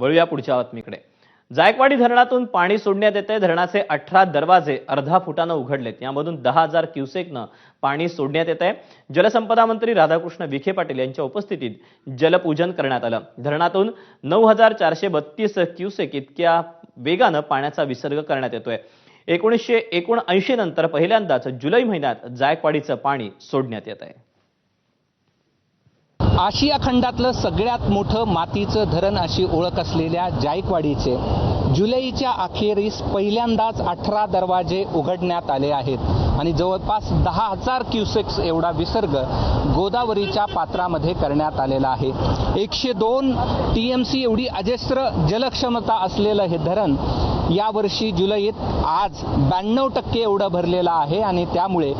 वळूया पुढच्या बातमीकडे. जायकवाडी धरणातून पाणी सोडण्यात येते धरणाचे अठरा दरवाजे अर्धा फुटानं उघडलेत. यामधून दहा हजार क्युसेकनं पाणी सोडण्यात येत आहे जलसंपदा मंत्री राधाकृष्ण विखे पाटील यांच्या उपस्थितीत जलपूजन करण्यात आलं. धरणातून नऊ हजार चारशे बत्तीस क्युसेक इतक्या वेगानं पाण्याचा विसर्ग करण्यात येतोय. एकोणीसशे एकोणऐंशी नंतर पहिल्यांदाच जुलै महिन्यात जायकवाडीचं पाणी सोडण्यात येत आहे आशिया खंडातलं सगळ्यात मोठं मातीचं धरण अशी ओळख असलेल्या जायकवाडीचे जुलैच्या अखेरीस पहिल्यांदाच अठरा दरवाजे उघडण्यात आले आहेत. आणि जवळपास दहा हजार क्युसेक्स एवढा विसर्ग गोदावरीच्या पात्रामध्ये करण्यात आलेला आहे. एकशे दोन टी एम सी एवढी अजस्त्र जलक्षमता असलेलं हे धरण यावर्षी जुलैत आज ब्याण्णव टक्के एवढं भरलेलं आहे आणि त्यामुळे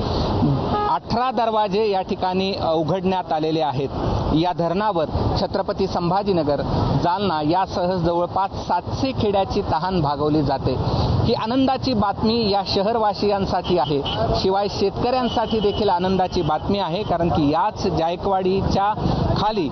अठरा दरवाजे या ठिकाणी उघडण्यात आलेले आहेत. या धरणावर छत्रपती संभाजीनगर जालना यासह जवळपास सातशे खेड्याची तहान भागवली जाते. ही आनंदाची बातमी या शहरवासियांसाठी आहे. शिवाय शेतकऱ्यांसाठी देखील आनंदाची बातमी आहे कारण की याच जायकवाडीच्या खाली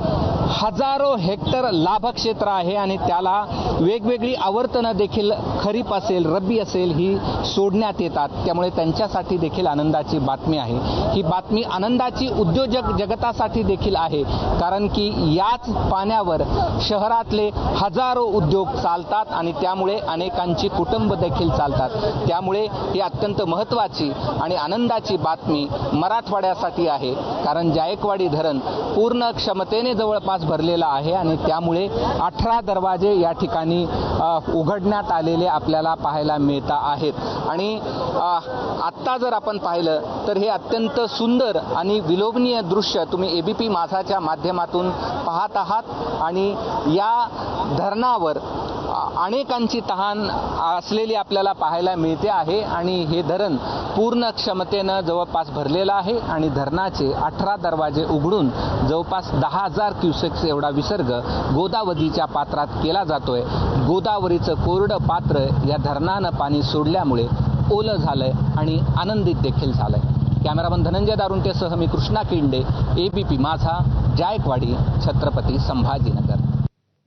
हजारो हेक्टर लाभक्षेत्र आहे आणि त्याला वेगवेगळी आवर्तनं देखील खरीप असेल रब्बी असेल ही सोडण्यात येतात. त्यामुळे त्यांच्यासाठी देखील आनंदाची बातमी आहे. ही बातमी आनंदाची उद्योजक जगतासाठी देखील आहे कारण की याच पाण्यावर शहरातले हजारो उद्योग चालतात आणि त्यामुळे अनेकांची कुटुंब देखील चालतात. त्यामुळे ही अत्यंत महत्त्वाची आणि आनंदाची बातमी मराठवाड्यासाठी आहे कारण जायकवाडी धरण पूर्ण क्षमतेने जवळपास भरलेला आहे आणि त्यामुळे अठरा दरवाजे या ठिकाणी उघडण्यात आलेले आपल्याला पाहायला मिळत आहेत. आणि आत्ता जर आपण पाहिलं तर हे अत्यंत सुंदर आणि विलोभनीय दृश्य तुम्ही ए बी पी माझाच्या माध्यमातून पाहत आहात. आणि या धरणावर अनेकांची तहान असलेली आपल्याला पाहायला मिळते आहे आणि हे धरण पूर्ण क्षमतेनं जवळपास भरलेलं आहे आणि धरणाचे अठरा दरवाजे उघडून जवळपास दहा हजार क्युसेक्स एवढा विसर्ग गोदावरीच्या पात्रात केला जातोय. गोदावरीचं कोरडं पात्र या धरणानं पाणी सोडल्यामुळे ओलं झालंय आणि आनंदित देखील झालंय. कॅमेरामन धनंजय दारुंटेसह मी कृष्णा किंडे एबीपी माझा जायकवाडी छत्रपती संभाजीनगर.